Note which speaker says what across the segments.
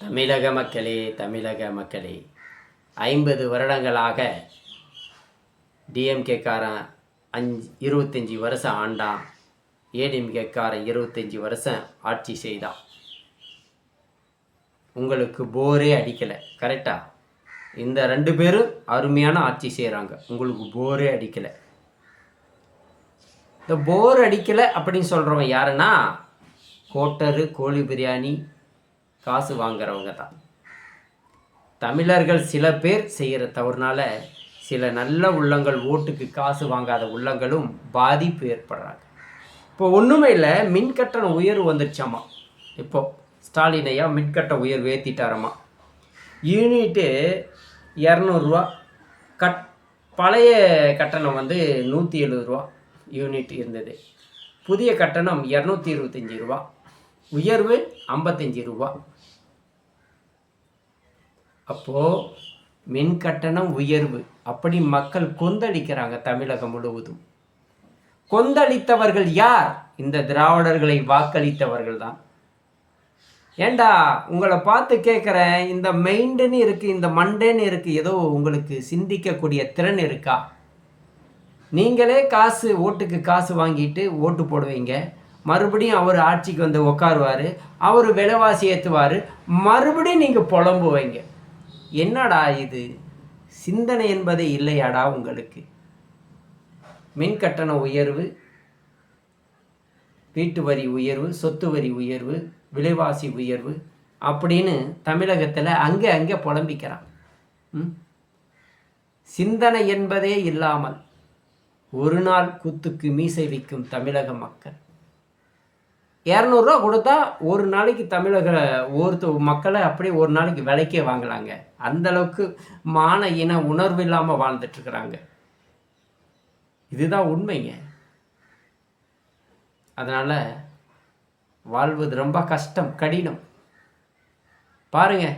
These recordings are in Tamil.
Speaker 1: தமிழக மக்களே தமிழக மக்களே. ஐம்பது வருடங்களாக டிஎம்கேக்காரன் அஞ்சு இருபத்தஞ்சி வருஷம் ஆண்டான். ஏடிஎம்கேக்காரன் இருபத்தஞ்சி வருஷம் ஆட்சி செய்தான். உங்களுக்கு போரே அடிக்கலை கரெக்டா இந்த ரெண்டு பேரும் அருமையான ஆட்சி செய்கிறாங்க உங்களுக்கு போரே அடிக்கலை. இந்த போர் அடிக்கலை அப்படின்னு சொல்கிறவன் யாருன்னா ஹோட்டரு கோழி பிரியாணி காசு வாங்குறவங்க தான். தமிழர்கள் சில பேர் செய்கிற தவறுனால சில நல்ல உள்ளங்கள் ஓட்டுக்கு காசு வாங்காத உள்ளங்களும் பாதிப்பு ஏற்படுறாங்க. இப்போ ஒன்றுமே இல்லை மின்கட்டண உயர்வு வந்துருச்சாமா இப்போ ஸ்டாலினையா மின்கட்ட உயர்வு ஏற்றிட்டாரம்மா யூனிட்டு இரநூறுவா கட் பழைய கட்டணம் வந்து நூற்றி எழுபது ரூபா யூனிட் இருந்தது. புதிய கட்டணம் இரநூத்தி இருபத்தஞ்சி ரூபா. உயர்வு ஐம்பத்தஞ்சு ரூபா. அப்போது மின் கட்டணம் உயர்வு. அப்படி மக்கள் கொந்தளிக்கிறாங்க தமிழகம் முழுவதும். கொந்தளித்தவர்கள் யார்? இந்த திராவிடர்களை வாக்களித்தவர்கள் தான். ஏண்டா உங்களை பார்த்து கேட்குறேன் இந்த மெயின்டுன்னு இருக்குது இந்த மண்டேன்னு இருக்குது ஏதோ உங்களுக்கு சிந்திக்கக்கூடிய திறன் இருக்கா? நீங்களே காசு ஓட்டுக்கு காசு வாங்கிட்டு ஓட்டு போடுவீங்க. மறுபடியும் அவர் ஆட்சிக்கு வந்து உட்காருவார் அவர் விலைவாசி ஏற்றுவார் மறுபடியும் நீங்கள் புலம்புவீங்க. என்னடா இது? சிந்தனை என்பதே இல்லையாடா உங்களுக்கு? மின் கட்டண உயர்வு வீட்டு வரி உயர்வு சொத்து வரி உயர்வு விலைவாசி உயர்வு அப்படின்னு தமிழகத்தில் அங்கே அங்கே புலம்பிக்கிறான். ம்? சிந்தனை என்பதே இல்லாமல் ஒரு நாள் குத்துக்கு மீசை வைக்கும் தமிழக மக்கள். இரநூறுவா கொடுத்தா ஒரு நாளைக்கு தமிழக ஒருத்த மக்களை அப்படியே ஒரு நாளைக்கு விலைக்கே வாங்கலாங்க. அந்த அளவுக்கு மான இன உணர்வு இல்லாமல் வாழ்ந்துட்டுருக்குறாங்க. இதுதான் உண்மைங்க. அதனால் வாழ்வது ரொம்ப கஷ்டம் கடினம். பாருங்க.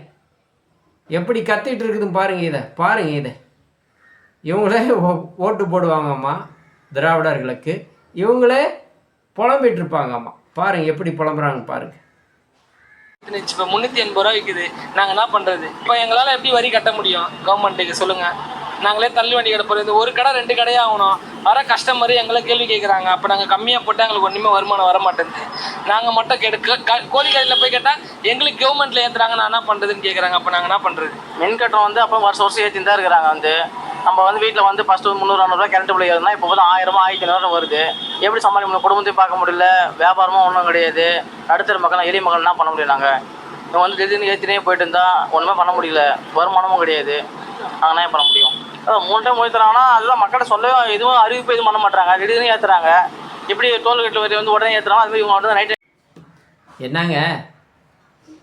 Speaker 1: எப்படி கத்திட்டு இருக்குதுன்னு பாருங்க இதை பாருங்க இதை. இவங்களே ஓ- ஓட்டு போடுவாங்கம்மா திராவிடர்களுக்கு. இவங்களே புலம்பிட்டு இருப்பாங்கம்மா பாருங்க எப்படி புலம்புறாங்க பாருங்க.
Speaker 2: இருந்துச்சு இப்போ முந்நூற்றி எண்பது ரூபா விற்குது நாங்கள் என்ன பண்ணுறது இப்போ எங்களால் எப்படி வரி கட்ட முடியும்? கவர்மெண்ட்டுக்கு சொல்லுங்கள் நாங்களே தள்ளி வண்டி கடை போகிறது ஒரு கடை ரெண்டு கடையாக ஆகணும். வர கஸ்டமர் எங்களை கேள்வி கேட்குறாங்க அப்போ நாங்கள் கம்மியாக போட்டால் எங்களுக்கு ஒன்றுமே வருமானம் வர மாட்டேங்குது நாங்கள் மட்டும் கெடுக்க க- கோழி கடையில் போய் கேட்டால் எங்களுக்கு கவர்மெண்ட்டில் ஏற்றுறாங்க நான் என்ன பண்ணுறதுன்னு கேட்குறாங்க அப்போ நாங்கள் என்ன பண்ணுறது
Speaker 3: மின் கட்டணம் வந்து அப்போ வருஷம் வருஷம் ஏற்றின்னு தான் இருக்கிறாங்க வந்து. நம்ம வந்து வீட்டில் வந்து ஃபஸ்ட்டு வந்து முந்நூறு நானூறுரூவா கரண்ட் பில் ஏறுனா இப்போ வந்து ஆயிரமா ஆயிரத்தி ஐநூறு வருது. எப்படி சமாளிக்க முடியும்? குடும்பத்தையும் பார்க்க முடியல. வியாபாரமும் ஒன்றும் கிடையாது. நடுத்தர மக்கள் எளிய மக்கள் என்ன பண்ண முடியும் நாங்கள் இவங்க வந்து திடீர்னு ஏற்றினே போயிட்டு இருந்தா ஒன்றுமே பண்ண முடியல. வருமானமும் கிடையாது. நாங்கள் என்ன பண்ண முடியும்? அதான் மூணு டைம் ஊற்றுறாங்கன்னா அதெல்லாம் மக்கள்கிட்ட சொல்லவே எதுவும் அறிவிப்பு எதுவும் பண்ண மாட்டாங்க. திடீர்னு ஏற்றுறாங்க எப்படி டோல்கேட் வரி வந்து உடனே ஏற்றுறாங்க அது மாதிரி இவங்க வந்து நைட்டு
Speaker 1: என்னங்க?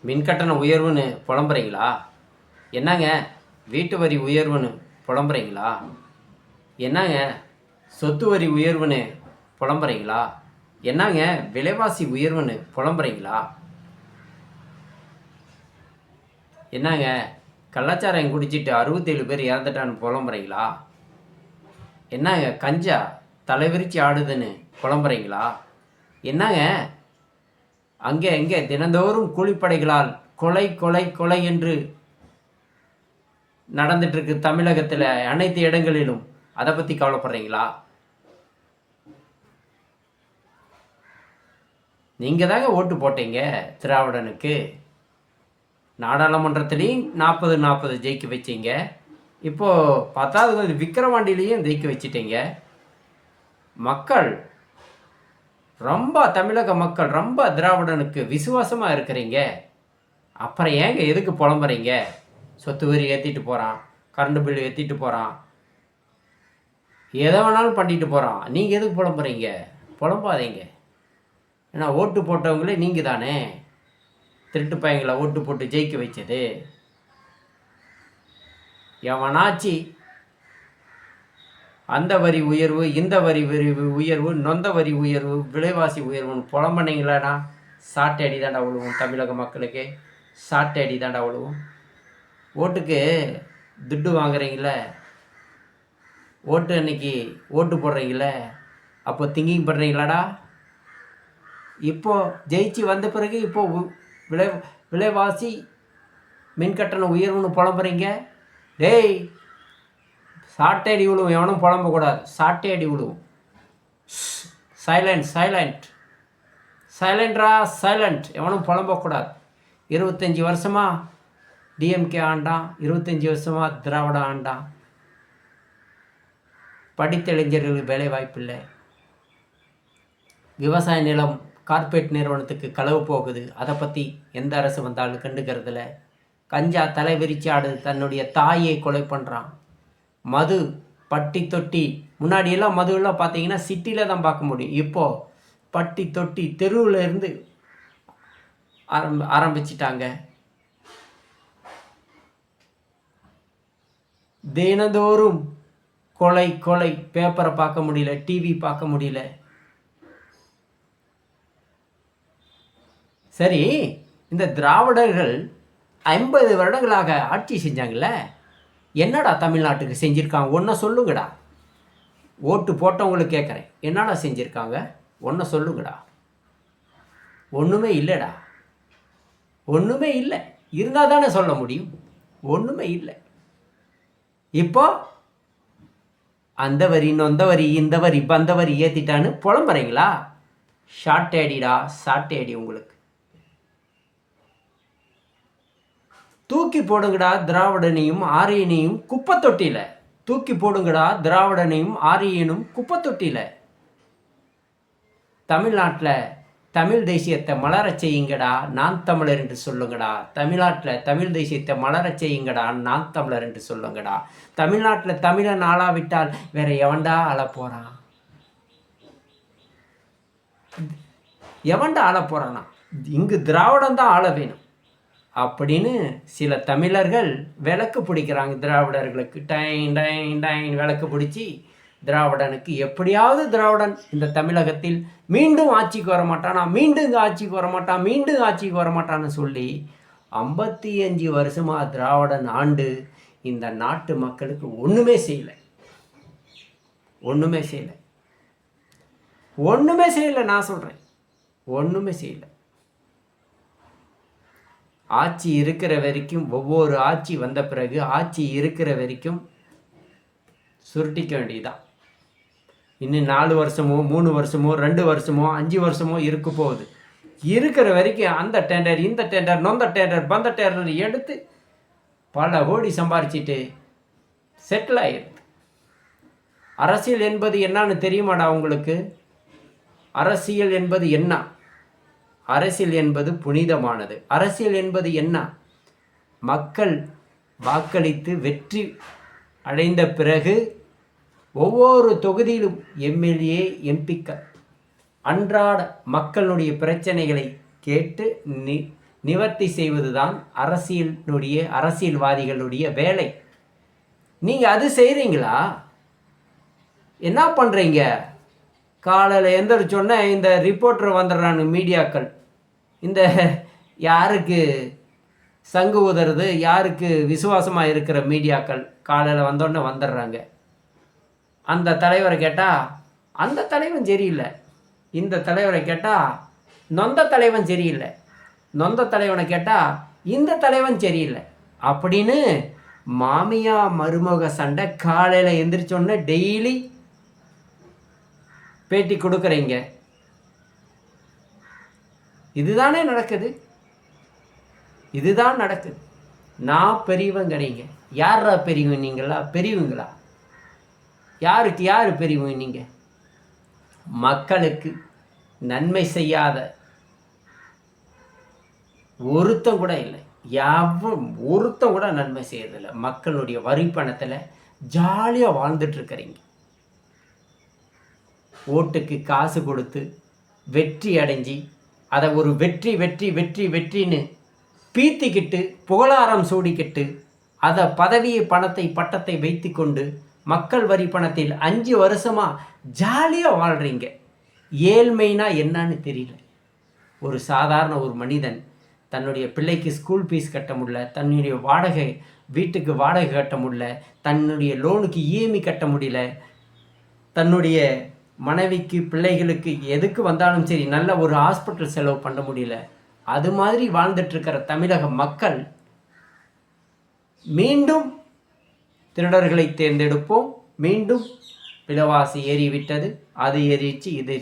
Speaker 1: மின் கட்டண உயர்வுன்னு புலம்புறீங்களா? என்னங்க? வீட்டு வரி உயர்வுன்னு புலம்புறீங்களா? என்னங்க சொத்து வரி உயர்வுன்னு புலம்புறீங்களா? என்னங்க விலைவாசி உயர்வுன்னு புலம்புறீங்களா? என்னங்க கள்ளச்சாராயம் குடிச்சிட்டு அறுபத்தேழு பேர் இறந்துட்டான்னு புலம்புறீங்களா? என்னங்க கஞ்சா தலைவிரிச்சு ஆடுதுன்னு புலம்புறீங்களா? என்னங்க அங்கே எங்கே தினந்தோறும் கூலிப்படைகளால் கொலை கொலை கொலை என்று நடந்துட்டு இருக்கு தமிழகத்தில் அனைத்து இடங்களிலும். அதை பற்றி கவலைப்படுறீங்களா? நீங்கள் தாங்க ஓட்டு போட்டீங்க திராவிடனுக்கு. நாடாளுமன்றத்திலையும் நாற்பது நாற்பது ஜெயிக்க வச்சீங்க. இப்போது பத்தாவது கொஞ்சம் விக்கிரவாண்டிலையும் ஜெயிக்க வச்சிட்டீங்க. மக்கள் ரொம்ப தமிழக மக்கள் ரொம்ப திராவிடனுக்கு விசுவாசமாக இருக்கிறீங்க. அப்புறம் ஏங்க எதுக்கு புலம்புறீங்க? சொத்து வரி ஏற்றிட்டு போகிறான் கரண்ட் பில் ஏற்றிட்டு போகிறான் எதை வேணாலும் பண்ணிட்டு போகிறான் நீங்கள் எதுக்கு புலம்புறீங்க? புலம்பாதீங்க. ஏன்னா ஓட்டு போட்டவங்களே நீங்கள் தானே. திருட்டு பையங்களை ஓட்டு போட்டு ஜெயிக்க வச்சது. எவனாச்சு அந்த வரி உயர்வு இந்த வரி வரி உயர்வு நொந்த வரி உயர்வு விலைவாசி உயர்வுன்னு புலம்புனீங்களாடா? சாட்டை அடி தாண்டா விழுவும் தமிழக மக்களுக்கு. சாட்டை அடி தாண்டா விழுவும் ஓட்டுக்கு துட்டு வாங்குறீங்கள? ஓட்டு அன்னைக்கு ஓட்டு போடுறீங்கள? அப்போ திங்கிங் பண்ணுறீங்களாடா இப்போது ஜெயிச்சு வந்த பிறகு இப்போது விலை விலைவாசி மின் உயர்வுன்னு புலம்புறீங்க? டேய் சாட்டை அடி விழுவும் எவனும் புலம்பக்கூடாது சாட்டை அடி விழுவும். சைலண்ட் சைலண்ட் சைலண்ட்ரா சைலண்ட் எவனும் புலம்பக்கூடாது இருபத்தஞ்சி வருஷமாக டிஎம்கே ஆண்டான் இருபத்தஞ்சி வருஷமாக திராவிட ஆண்டான் படித்த இளைஞர்களுக்கு வேலை வாய்ப்பில்லை. விவசாய நிலம் கார்ப்பரேட் நிறுவனத்துக்கு களவு போகுது. அதை பற்றி எந்த அரசு வந்தாலும் கண்டுக்கிறதில்ல. கஞ்சா தலை விரிச்சாடு தன்னுடைய தாயை கொலை பண்ணுறான் மது பட்டி தொட்டி. முன்னாடியெல்லாம் மதுவெல்லாம் பார்த்தீங்கன்னா சிட்டியில் தான் பார்க்க முடியும். இப்போது பட்டி தொட்டி தெருவில் இருந்து ஆரம்ப ஆரம்பிச்சிட்டாங்க. தினந்தோறும் கொலை கொலை. பேப்பரை பார்க்க முடியல டிவி பார்க்க முடியல. சரி இந்த திராவிடர்கள் ஐம்பது வருடங்களாக ஆட்சி செஞ்சாங்கல்ல? என்னடா தமிழ்நாட்டுக்கு செஞ்சுருக்காங்க? ஒன்றை சொல்லுங்கடா. ஓட்டு போட்டவங்களுக்கு கேட்குறேன் என்னடா செஞ்சுருக்காங்க? ஒன்றை சொல்லுங்கடா. ஒன்றுமே இல்லைடா. ஒன்றுமே இல்லை. இருந்தால் தானே சொல்ல முடியும். ஒன்றுமே இல்லை. இப்போ அந்த வரி நொந்த வரி இந்த வரி இப்போ அந்த வரி ஏற்றிட்டான்னு புலம்புறீங்களா? ஷார்ட் ஏடிடா ஷார்ட் ஏடி உங்களுக்கு. தூக்கி போடுங்கடா திராவிடனையும் ஆரியனையும் குப்பை தொட்டியில் தூக்கி போடுங்கடா திராவிடனையும் ஆரியனும் குப்பை தொட்டியில் தமிழ்நாட்டில் தமிழ் தேசியத்தை மலரச் செய்யுங்கடா நான் தமிழர் என்று சொல்லுங்கடா. தமிழ்நாட்டில் தமிழ் தேசியத்தை மலரச் செய்யுங்கடா நான் தமிழர் என்று சொல்லுங்கடா. தமிழ்நாட்டில் தமிழன் ஆளாவிட்டால் வேற எவன்டா ஆள போகிறான் எவன்டா ஆள போறானா இங்கு திராவிடம் தான் ஆள வேணும். அப்படின்னு சில தமிழர்கள் விளக்கு பிடிக்கிறாங்க திராவிடர்களுக்கு. டைன் டைன் டைன் விளக்கு பிடிச்சி திராவிடனுக்கு எப்படியாவது திராவிடன் இந்த தமிழகத்தில் மீண்டும் ஆட்சிக்கு வர மாட்டானா மீண்டும் ஆட்சிக்கு வர மாட்டான் மீண்டும் ஆட்சிக்கு வர மாட்டான்னு சொல்லி ஐம்பத்தி அஞ்சு வருஷமாக திராவிடன் ஆண்டு இந்த நாட்டு மக்களுக்கு ஒன்றுமே செய்யலை. ஒன்றுமே செய்யலை. ஒன்றுமே செய்யலை நான் சொல்கிறேன் ஒன்றுமே செய்யலை. ஆட்சி இருக்கிற வரைக்கும் ஒவ்வொரு ஆட்சி வந்த பிறகு ஆட்சி இருக்கிற வரைக்கும் சுருட்டிக்க வேண்டியதுதான். இன்னும் நாலு வருஷமோ மூணு வருஷமோ ரெண்டு வருஷமோ அஞ்சு வருஷமோ இருக்க போகுது. இருக்கிற வரைக்கும் அந்த டெண்டர் இந்த டெண்டர் நொந்த டெண்டர் பந்த டெண்டர் எடுத்து பல கோடி சம்பாரிச்சிட்டு செட்டில் ஆயிடுது. அரசியல் என்பது என்னன்னு தெரியுமாடா உங்களுக்கு? அரசியல் என்பது என்ன? அரசியல் என்பது புனிதமானது. அரசியல் என்பது என்ன? மக்கள் வாக்களித்து வெற்றி அடைந்த பிறகு ஒவ்வொரு தொகுதியிலும் எம்எல்ஏ எம்பிக்கள் அன்றாட மக்களுடைய பிரச்சனைகளை கேட்டு நி நிவர்த்தி செய்வதுதான் அரசியலுடைய அரசியல்வாதிகளுடைய வேலை. நீங்கள் அது செய்கிறீங்களா என்ன பண்ணுறீங்க காலையில் எந்திரிச்சோன்னே இந்த ரிப்போர்ட்டர் வந்துடுறானு மீடியாக்கள். இந்த யாருக்கு சங்கு உதறது யாருக்கு விசுவாசமாக இருக்கிற மீடியாக்கள் காலையில் வந்தோடனே வந்துடுறாங்க. அந்த தலைவரை கேட்டால் அந்த தலைவன் சரியில்லை. இந்த தலைவரை கேட்டால் நொந்த தலைவன் சரியில்லை. நொந்த தலைவனை கேட்டால் இந்த தலைவன் சரியில்லை. அப்படின்னு மாமியா மருமக சண்டை காலையில் எந்திரிச்சோன்னே டெய்லி பேட்டி கொடுக்குறீங்க. இதுதானே நடக்குது? இதுதான் நடக்குது. நான் பெரியவங்கிறீங்க யாரா பெரியவன் நீங்களா பெரியவங்களா? யாருக்கு யார் பெரியவங்க நீங்கள் மக்களுக்கு நன்மை செய்யாத ஒருத்தம் கூட இல்லை. யாவும் ஒருத்தம் கூட நன்மை செய்யறதில்லை. மக்களுடைய வரி பணத்தில் ஜாலியாக வாழ்ந்துட்டுருக்கிறீங்க. ஓட்டுக்கு காசு கொடுத்து வெற்றி அடைஞ்சி அதை ஒரு வெற்றி வெற்றி வெற்றி வெற்றின்னு பீத்திக்கிட்டு புகழாரம் சூடிக்கிட்டு அதை பதவியை பணத்தை பட்டத்தை வைத்துக்கொண்டு மக்கள் வரி பணத்தில் அஞ்சு வருஷமாக ஜாலியாக வாழ்கிறீங்க ஏழ்மைனா என்னன்னு தெரியல. ஒரு சாதாரண ஒரு மனிதன் தன்னுடைய பிள்ளைக்கு ஸ்கூல் ஃபீஸ் கட்ட முடியல தன்னுடைய வாடகை வீட்டுக்கு வாடகை கட்ட முடியல தன்னுடைய லோனுக்கு இஎம்ஐ கட்ட முடியல தன்னுடைய மனைவிக்கு பிள்ளைகளுக்கு எதுக்கு வந்தாலும் சரி நல்ல ஒரு ஹாஸ்பிட்டல் செலவு பண்ண முடியல. அது மாதிரி வாழ்ந்துட்டுருக்கிற தமிழக மக்கள் மீண்டும் திருடர்களை தேர்ந்தெடுப்போம். மீண்டும் விலவாசி ஏறிவிட்டது. அது எரிச்சு இது